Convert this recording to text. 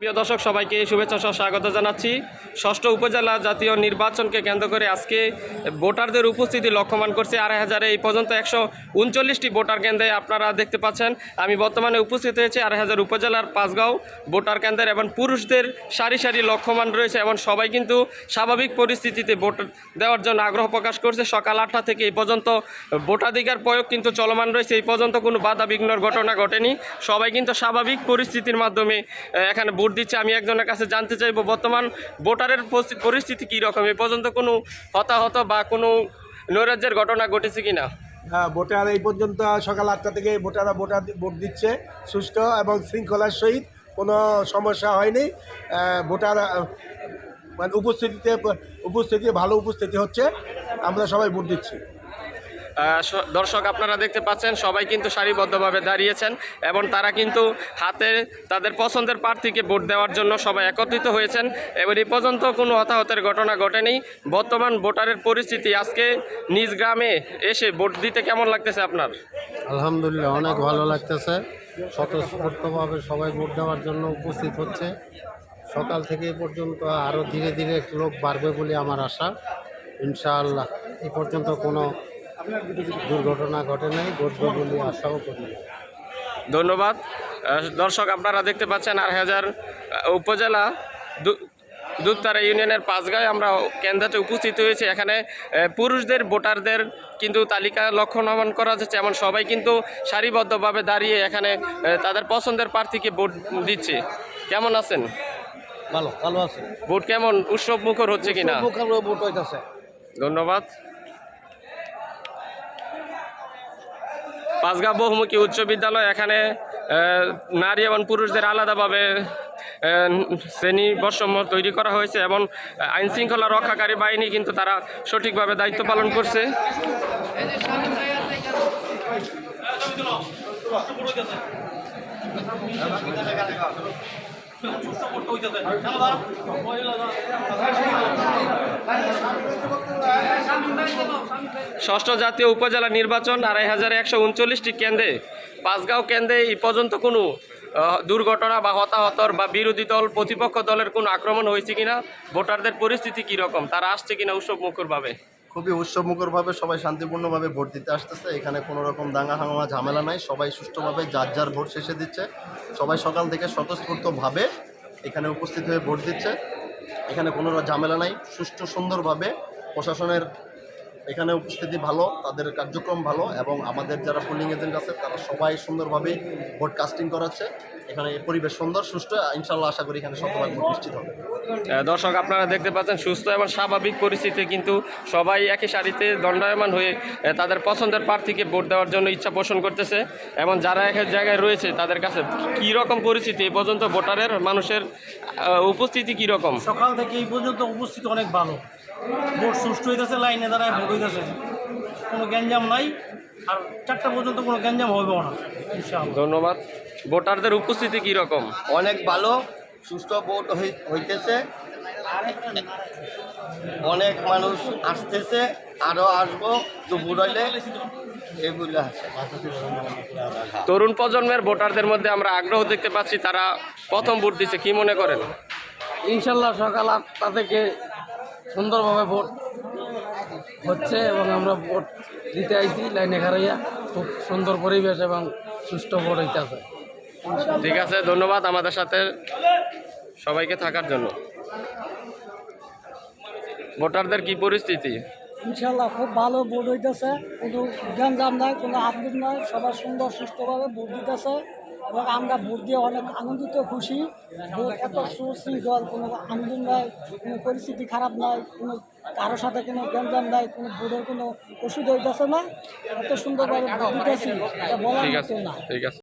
প্রিয় দর্শক, সবাইকে শুভেচ্ছা সহ স্বাগত জানাচ্ছি। ষষ্ঠ উপজেলা জাতীয় নির্বাচনকে কেন্দ্র করে আজকে ভোটারদের উপস্থিতি লক্ষ্যমান করছে। আড়াই হাজারে এই পর্যন্ত একশো উনচল্লিশটি ভোটার কেন্দ্রে আপনারা দেখতে পাচ্ছেন, আমি বর্তমানে উপস্থিত হয়েছি আড়াই হাজার উপজেলার পাঁচগাঁও ভোটার কেন্দ্রের এবং পুরুষদের সারি সারি লক্ষ্যমান রয়েছে এবং সবাই কিন্তু স্বাভাবিক পরিস্থিতিতে ভোট দেওয়ার জন্য আগ্রহ প্রকাশ করছে। সকাল আটটা থেকে এই পর্যন্ত ভোটাধিকার প্রয়োগ কিন্তু চলমান রয়েছে। এই পর্যন্ত কোনো বাধা বিঘ্নর ঘটনা ঘটেনি। সবাই কিন্তু স্বাভাবিক পরিস্থিতির মাধ্যমে এখানে ভোট দিচ্ছে, আমি একজনের কাছে জানতে চাইব, বর্তমান ভোটারের পরিস্থিতি কী রকম? এ পর্যন্ত কোনো হতাহত বা কোনো নৈরাজ্যের ঘটনা ঘটেছে কি না হ্যাঁ ভোটার এই পর্যন্ত সকাল আটটা থেকে ভোটাররা ভোটার ভোট দিচ্ছে, সুষ্ঠু এবং শৃঙ্খলার সহিত কোনো সমস্যা হয়নি। ভোটার মানে উপস্থিতিতে, উপস্থিতি, ভালো উপস্থিতি হচ্ছে, আমরা সবাই ভোট দিচ্ছি। দর্শক আপনারা দেখতে পাচ্ছেন, সবাই কিন্তু সারিবদ্ধভাবে দাঁড়িয়েছেন এবং তারা কিন্তু হাতে তাদের পছন্দের প্রার্থীকে ভোট দেওয়ার জন্য সবাই একত্রিত হয়েছেন। এবং এই পর্যন্ত কোনো হতাহতের ঘটনা ঘটেনি। বর্তমান ভোটারের পরিস্থিতি আজকে নিজ গ্রামে এসে ভোট দিতে কেমন লাগতেছে আপনার? আলহামদুলিল্লাহ, অনেক ভালো লাগতেছে। স্বতঃস্ফূর্তভাবে সবাই ভোট দেওয়ার জন্য উপস্থিত হচ্ছে। সকাল থেকে এ পর্যন্ত আরও ধীরে ধীরে লোক বাড়বে বলে আমার আশা। ইনশাআল্লাহ, এ পর্যন্ত কোনো দুর্ঘটনা ঘটে নাই ঘটবে বলে আশাও করি ধন্যবাদ। দর্শক আপনারা দেখতে পাচ্ছেন আড়াই হাজার উপজেলা দুধতারা ইউনিয়নের পাঁচগাঁয় আমরা কেন্দ্রতে উপস্থিত হয়েছি। এখানে পুরুষদের ভোটারদের কিন্তু তালিকা লক্ষ্যণমান করা যাচ্ছে এমন সবাই কিন্তু সারিবদ্ধভাবে দাঁড়িয়ে এখানে তাদের পছন্দের প্রার্থীকে ভোট দিচ্ছে। কেমন আছেন? ভালো ভালো আছে। ভোট কেমন? উৎসব মুখর হচ্ছে কিনা? ধন্যবাদ। পাঁচগাঁ বহুমুখী উচ্চ বিদ্যালয় এখানে নারী এবং পুরুষদের আলাদাভাবে শ্রেণি বৈষম্য তৈরি করা হয়েছে এবং আইন শৃঙ্খলা রক্ষাকারী বাহিনী কিন্তু তারা সঠিকভাবে দায়িত্ব পালন করছে ষষ্ঠ জাতীয় উপজেলা নির্বাচন আড়াই হাজার একশো উনচল্লিশটি কেন্দ্রে। পাঁচগাঁও কেন্দ্রে এই পর্যন্ত কোনো দুর্ঘটনা বা হতাহতর বা বিরোধী দল, প্রতিপক্ষ দলের কোনো আক্রমণ হয়েছে কিনা, ভোটারদের পরিস্থিতি কীরকম, তারা আসছে কিনা উৎসব মুখরভাবে খুবই উৎসবমুখরভাবে সবাই শান্তিপূর্ণভাবে ভোট দিতে আসতেছে, এখানে কোনো রকম দাঙ্গা হাঙ্গামা ঝামেলা নাই, সবাই সুষ্ঠুভাবে যার যার ভোট শেষে দিচ্ছে, সবাই সকাল থেকে স্বতঃস্ফূর্তভাবে এখানে উপস্থিত হয়ে ভোট দিচ্ছে, এখানে কোনো ঝামেলা নাই, সুষ্ঠু সুন্দরভাবে প্রশাসনের এখানে উপস্থিতি ভালো তাদের কার্যক্রম ভালো এবং আমাদের যারা পোলিং এজেন্ট আছে তারা সবাই সুন্দরভাবে ভোট কাস্টিং করাচ্ছে। এখানে পরিবেশ সুন্দর সুষ্ঠু ইনশাল্লাহ আশা করি এখানে শতভাগ ভোট নিশ্চিত হবে। দর্শক আপনারা দেখতে পাচ্ছেন সুস্থ এবং স্বাভাবিক পরিস্থিতি কিন্তু সবাই একই সারিতে দণ্ডায়মান হয়ে তাদের পছন্দের প্রার্থীকে ভোট দেওয়ার জন্য ইচ্ছা পোষণ করতেছে এবং যারা এক এক জায়গায় রয়েছে তাদের কাছে কী রকম পরিস্থিতি এ পর্যন্ত ভোটারের মানুষের উপস্থিতি কী রকম সকাল থেকে এই পর্যন্ত উপস্থিতি অনেক ভালো। ভোট সুষ্ঠু হইতেছে লাইনে দাঁড়ায় ভোট হইতেছে। কোনো গ্যাঞ্জাম নাই আর চারটা পর্যন্ত কোনো গ্যাঞ্জাম হইবেও না ধন্যবাদ। ভোটারদের উপস্থিতি কী রকম? অনেক ভালো সুস্থ ভোট হই- হইতেছে। অনেক মানুষ আসতেছে আরও আসব দুপুর হইলে এগুলো তরুণ প্রজন্মের ভোটারদের মধ্যে আমরা আগ্রহ দেখতে পাচ্ছি তারা প্রথম ভোট দিচ্ছে কি মনে করেন? ইনশাল্লাহ সকাল আটটা থেকে সুন্দরভাবে ভোট হচ্ছে এবং আমরা ভোট দিতে আইছি লাইনে খারাইয়া খুব সুন্দর পরিবেশ এবং সুষ্ঠু ভোট হইতেছে ঠিক আছে ধন্যবাদ আমাদের সাথে সবাইকে থাকার জন্য। ভোটারদের কি পরিস্থিতি? ইনশাল্লাহ খুব ভালো ভোট হইতেছে কোনো গ্যাঞ্জাম নাই কোনো আপডেট নাই সবাই সুন্দর সুস্থভাবে ভোট দিতেছে। এবং আমরা ভোট দিয়ে অনেক আনন্দিত খুশি। এত সুশৃঙ্খল কোনো আনন্দ নাই কোনো পরিস্থিতি খারাপ নয় কোনো কারও সাথে কোনো গ্যাঞ্জাম নাই কোনো ভোটের কোনো ওষুধ হইতেছে না। এত সুন্দরভাবে ভোট দিতেছি এটা বলার মতো না।